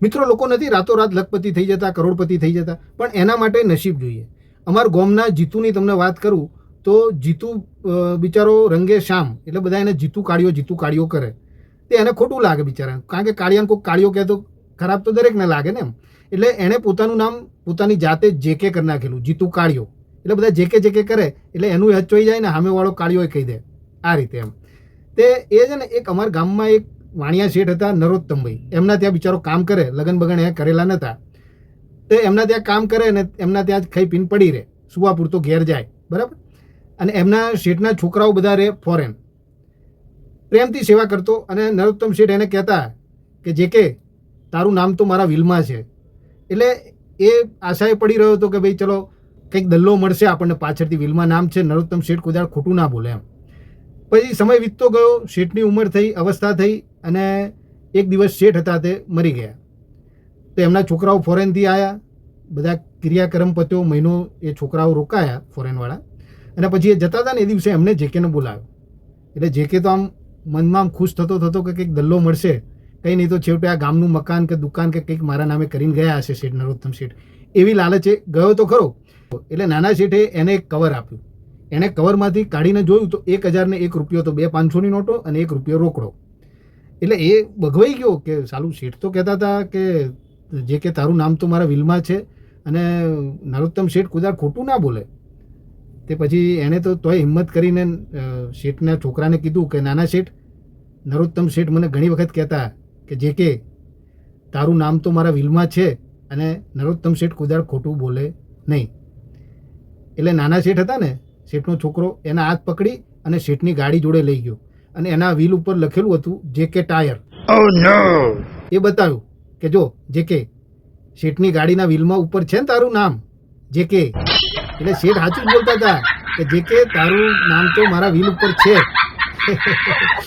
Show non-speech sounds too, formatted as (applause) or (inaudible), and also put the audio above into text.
મિત્રો, લોકો નથી, રાતોરાત લખપતિ થઈ જતા, કરોડપતિ થઈ જતા, પણ એના માટે નસીબ જોઈએ. અમારા ગોમના જીતુની તમને વાત કરું, તો જીતુ બિચારો રંગે શ્યામ એટલે બધા એને જીતુ કાળિયો જીતુ કાળિયો કરે. તે એને ખોટું લાગે બિચારાને, કારણ કે કાળિયાને કોઈ કાળિયો કહે તો ખરાબ તો દરેકને લાગે ને એમ. એટલે એણે પોતાનું નામ, પોતાની જાતે જેકે કરી નાખેલું, જીતુ કાળિયો એટલે બધા જેકે જેકે કરે, એટલે એનું હચવાઈ જાય ને સામેવાળો કાળિયો કહી દે. આ રીતે એમ. તે એ છે ને, એક અમારા ગામમાં એક વાણિયા શેઠ હતા નરોત્તમભાઈ. એમના ત્યાં બિચારો કામ કરે લગન બગન એ કરેલા નહોતા તે એમના ત્યાં કામ કરે ને એમના ત્યાં જ ખાઈ પીને પડી રહે. સુવા પૂરતો ઘેર જાય, બરાબર? અને એમના શેઠના છોકરાઓ બધા રહે ફોરેન પ્રેમથી સેવા કરતો અને નરોત્તમ શેઠ એને કહેતા કે, જે કે, તારું નામ તો મારા વિલમાં છે. એટલે એ આશાએ પડી રહ્યો હતો કે, ભાઈ, ચલો, કંઈક દલ્લો મળશે આપણને પાછળથી. વિલમાં નામ છે, નરોત્તમ શેઠ કોઈ ખોટું ના બોલે એમ. પછી સમય વીતતો ગયો, શેઠની ઉંમર થઈ, અવસ્થા થઈ અને એક દિવસ શેઠ હતા તે મરી ગયા. તો એમના છોકરાઓ ફોરેનથી આવ્યા બધા ક્રિયાક્રમ પત્યો, મહિનો એ છોકરાઓ રોકાયા ફોરેનવાળા. અને પછી એ જતા હતા ને એ દિવસે એમને જેકેને બોલાવ્યો. એટલે જેકે તો આમ મનમાં આમ ખુશ થતો થતો કે કંઈક દલ્લો મળશે, કંઈ નહીં તો છેવટે આ ગામનું મકાન કે દુકાન કે કંઈક મારા નામે કરીને ગયા હશે શેઠ, નરોત્તમ શેઠ. એવી લાલચે ગયો તો ખરો. એટલે નાના શેઠે એને એક કવર આપ્યું. એણે કવરમાંથી કાઢીને જોયું તો એક હજારને એક રૂપિયો તો બે પાંચસોની નોટો અને એક રૂપિયો રોકડો. એટલે એ બગવાઈ ગયો કે સાલું શેઠ તો કહેતા હતા કે જે કે તારું નામ તો મારા વિલમાં છે અને નરોત્તમ શેઠ કુદાર ખોટું ના બોલે. તે પછી એણે તો તોય હિંમત કરીને શેઠના છોકરાને કીધું કે નાના શેઠ, નરોત્તમ શેઠ મને ઘણી વખત કહેતા કે જે કે, તારું નામ તો મારા વિલમાં છે અને નરોત્તમ શેઠ કુદાળ ખોટું બોલે નહીં. એટલે નાના શેઠ હતા ને શેઠનો છોકરો એના હાથ પકડી અને શેઠની ગાડી જોડે લઈ ગયો. અને એના વ્હીલ ઉપર લખેલું હતું જે કે ટાયર એ બતાવ્યું કે જો જે કે શેઠની ગાડીના વ્હીલમાં ઉપર છે ને તારું નામ? જે કે એટલે શેઠ સાચું જ બોલતા હતા કે જે કે તારું નામ તો મારા વ્હીલ ઉપર છે. (laughs)